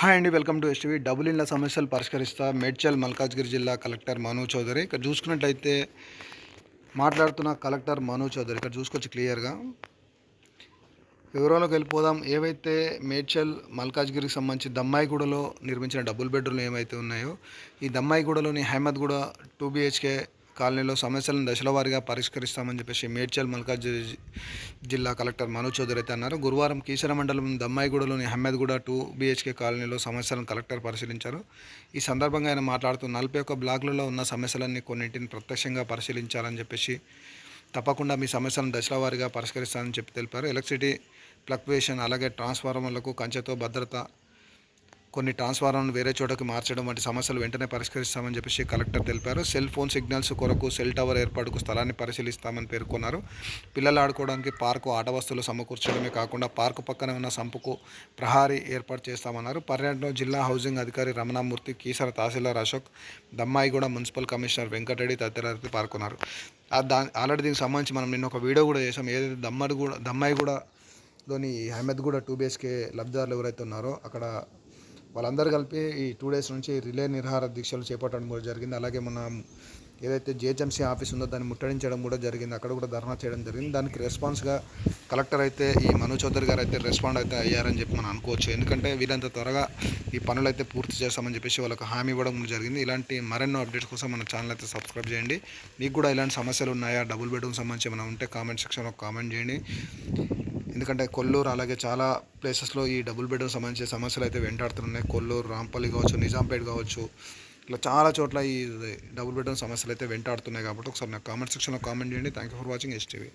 Hi అండి welcome to STV. Double ఇండ్ల సమస్యలు పరిష్కరిస్తా మేడ్చల్ మల్కాజ్గిరి జిల్లా కలెక్టర్ మను చౌదరి. ఇక్కడ చూసుకున్నట్లయితే మాట్లాడుతున్న కలెక్టర్ మను చౌదరి. ఇక్కడ చూసుకోవచ్చు క్లియర్గా. వివరాలకు వెళ్ళిపోదాం. ఏవైతే మేడ్చల్ మల్కాజ్గిరికి సంబంధించి దమ్మాయిగూడలో నిర్మించిన డబుల్ బెడ్రూమ్లు ఏమైతే ఉన్నాయో ఈ దమ్మాయిగూడలోని హైమద్గూడ టూ బీహెచ్కే కాలనీలో సమస్యలను దశల వారీగా పరిష్కరిస్తామని చెప్పేసి మేడ్చల్ మల్కాజ్గిరి జిల్లా కలెక్టర్ మనోజ్ చౌదరి అయితే అన్నారు. గురువారం కీసర మండలం దమ్మాయిగూడలోని అహ్మద్గూడ టూ బీహెచ్కే కాలనీలో సమస్యలను కలెక్టర్ పరిశీలించారు. ఈ సందర్భంగా ఆయన మాట్లాడుతూ నలభై ఒక్క బ్లాకులలో ఉన్న సమస్యలన్నీ కొన్నింటిని ప్రత్యక్షంగా పరిశీలించాలని చెప్పేసి తప్పకుండా మీ సమస్యలను దశల వారీగా పరిష్కరిస్తానని చెప్పి తెలిపారు. ఎలక్ట్రిసిటీ ఫ్లక్చుయేషన్ అలాగే ట్రాన్స్ఫార్మర్లకు కంచెతో భద్రత కొన్ని ట్రాన్స్ఫార్మర్ను వేరే చోటకి మార్చడం వంటి సమస్యలు వెంటనే పరిష్కరిస్తామని చెప్పేసి కలెక్టర్ తెలిపారు. సెల్ ఫోన్ సిగ్నల్స్ కొరకు సెల్ టవర్ ఏర్పాటుకు స్థలాన్ని పరిశీలిస్తామని పేర్కొన్నారు. పిల్లలు ఆడుకోవడానికి పార్కు ఆట వస్తువులు సమకూర్చడమే కాకుండా పార్కు పక్కన ఉన్న సంపుకు ప్రహారీ ఏర్పాటు చేస్తామన్నారు. పర్యటనలో జిల్లా హౌసింగ్ అధికారి రమణామూర్తి కీసర తహసీల్దార్ అశోక్ దమ్మాయిగూడ మున్సిపల్ కమిషనర్ వెంకటరెడ్డి తదితరులు పాల్గొన్నారు. దా ఆల్రెడీ దీనికి సంబంధించి మనం నిన్న ఒక వీడియో కూడా చేసాం ఏదైతే దమ్మడి కూడా దమ్మాయిగూడలోని అహ్మద్గూడ టూ బిహెచ్కే లబ్ధిదారులు ఎవరైతే ఉన్నారో అక్కడ వాళ్ళందరూ కలిపి ఈ టూ డేస్ నుంచి రిలే నిర్హార దీక్షలు చేపట్టడం కూడా జరిగింది. అలాగే మన ఏదైతే జిహెచ్ఎంసీ ఆఫీస్ ఉందో దాన్ని ముట్టడించడం కూడా జరిగింది. అక్కడ కూడా ధర్నా చేయడం జరిగింది. దానికి రెస్పాన్స్గా కలెక్టర్ అయితే ఈ మను చౌదరి గారు అయితే రెస్పాండ్ అయితే అయ్యారని చెప్పి మనం అనుకోవచ్చు. ఎందుకంటే వీళ్ళంత త్వరగా ఈ పనులు అయితే పూర్తి చేస్తామని చెప్పేసి వాళ్ళకి హామీ ఇవ్వడం కూడా జరిగింది. ఇలాంటి మరెన్నో అప్డేట్స్ కోసం మన ఛానల్ అయితే సబ్స్క్రైబ్ చేయండి. మీకు కూడా ఇలాంటి సమస్యలు ఉన్నాయా? డబుల్ బెడ్రూమ్ సంబంధించి ఏమైనా ఉంటే కామెంట్ సెక్షన్లో కామెంట్ చేయండి. ఎందుకంటే కొల్లూరు అలాగే చాలా ప్లేసెస్లో ఈ డబుల్ బెడ్రూమ్ సంబంధించిన సమస్యలు అయితే వెంటాడుతున్నాయి. కొల్లూరు రాంపల్లి కావచ్చు నిజాంపేట్ కావచ్చు ఇట్లా చాలా చోట్ల ఈ డబుల్ బెడ్రూమ్ సమస్యలు అయితే వెంటాడుతున్నాయి కాబట్టి ఒకసారి నాకు కామెంట్ సెక్షన్లో కామెంట్ చేయండి. Thank you for watching STV